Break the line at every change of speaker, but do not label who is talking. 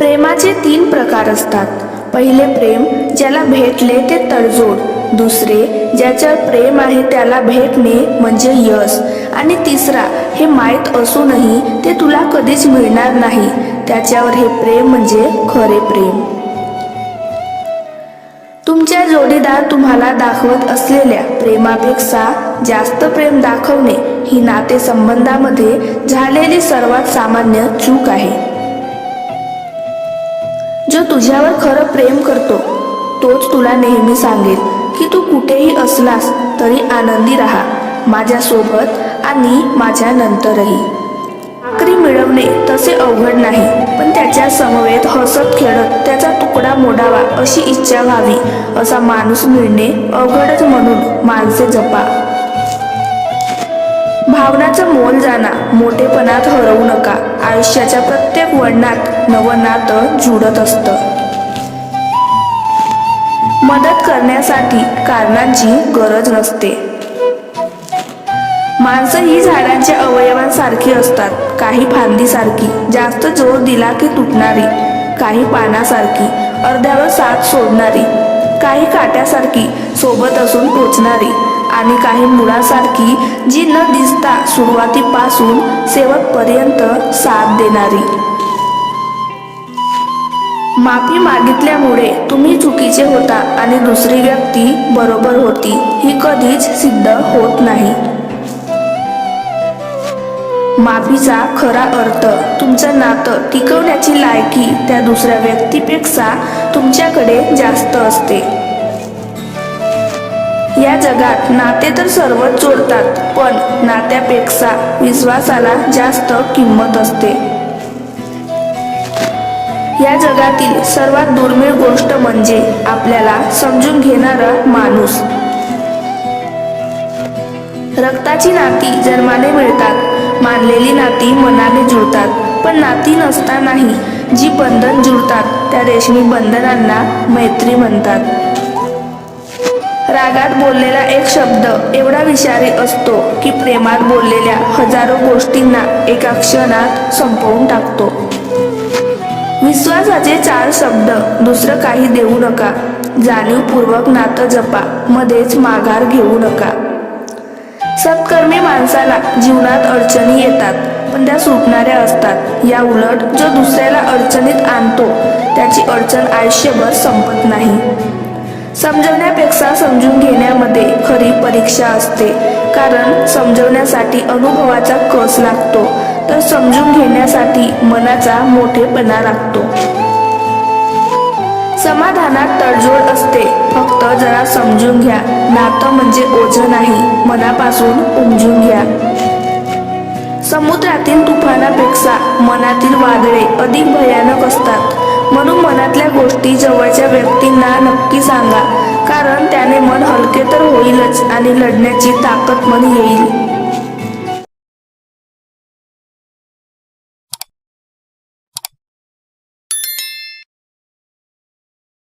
प्रेमाचे तीन प्रकार असतात. पहिले प्रेम ज्याला भेटले ते तडजोड. दुसरे ज्याच्यावर प्रेम आहे त्याला भेटणे म्हणजे यश. आणि तिसरा हे माहीत असूनही ते तुला कधीच मिळणार नाही. त्याच्यावर हे प्रेम म्हणजे खरे प्रेम. तुमच्या जोडीदार तुम्हाला दाखवत असलेल्या प्रेमापेक्षा जास्त प्रेम दाखवणे ही नातेसंबंधामध्ये झालेली सर्वात सामान्य चूक आहे. जो तुझ्यावर खरं प्रेम करतो तोच तुला नेहमी सांगेल की तू कुठेही असलास तरी आनंदी राहा माझ्यासोबत आणि माझ्या नंतरही आकरी मिळवणे तसे अवघड नाही पण त्याच्या समवेत हसत खेळत त्याचा तुकडा मोडावा अशी इच्छा व्हावी असा माणूस मिळणे अवघडच म्हणून माणसे जपा. भावनाचं मोल जाणा. मोठेपणात हरवू नका. आयुष्याच्या प्रत्येक वळणात नवं नातं जुडत असतं. मदत करण्यासाठी कारणांची गरज नसते. माणसं ही झाडांच्या अवयवांसारखी असतात. काही फांदीसारखी. जास्त जोर दिला की तुटणारी. काही पानासारखी. अर्ध्यावर साथ सोडणारी. काही काट्यासारखी. सोबत असून टोचणारी. आणि काही मुळासारखी जी न दिसता सुरुवातीपासून शेवटपर्यंत साथ देणारी. माफी मागितल्यामुळे तुम्ही चुकीचे होता आणि दुसरी व्यक्ती बरोबर होती ही कधीच सिद्ध होत नाही. माफीचा खरा अर्थ तुमचं नातं टिकवण्याची लायकी त्या दुसऱ्या व्यक्तीपेक्षा तुमच्याकडे जास्त असते. या जगात नाते तर सर्वच जोडतात पण नात्यापेक्षा विश्वासाला जास्त किंमत असते. या जगातील सर्वात दुर्मिळ गोष्ट म्हणजे आपल्याला समजून घेणारा माणूस. रक्ताची नाती जन्माने मिळतात मानलेली नाती मनाने जुळतात पण नाती नसतानाही जी बंधन जुळतात त्या रेशमी बंधनांना मैत्री म्हणतात. रागात बोललेला एक शब्द एवढा विषारी असतो की प्रेमात बोललेल्या हजारो गोष्टींना एका क्षणात संपवून टाकतो. विश्वासाचे चार शब्द दुसरं काही देऊ नका. जाणीवपूर्वक नातं जपा मध्येच माघार घेऊ नका. सत्कर्मी माणसाला जीवनात अडचणी येतात पण त्या सुटणाऱ्या असतात. या उलट जो दुसऱ्याला अडचणीत आणतो त्याची अडचण आयुष्यभर संपत नाही. समजवण्यापेक्षा समजून घेण्यामध्ये खरी परीक्षा असते. कारण समजवण्यासाठी अनुभवाचा कस लागतो तर समजून घेण्यासाठी मनाचा मोठेपणा लागतो. समाधानात तडजोड असते. फक्त जरा समजून घ्या. नातं म्हणजे ओझं नाही. मनापासून उमजून घ्या. समुद्रातील तुफानापेक्षा मनातील वादळे अधिक भयानक असतात. म्हणून मनातल्या गोष्टी जवळच्या व्यक्तींना नक्की सांगा. कारण त्याने मन हलके तर होईलच आणि लढण्याची ताकद मन येईल.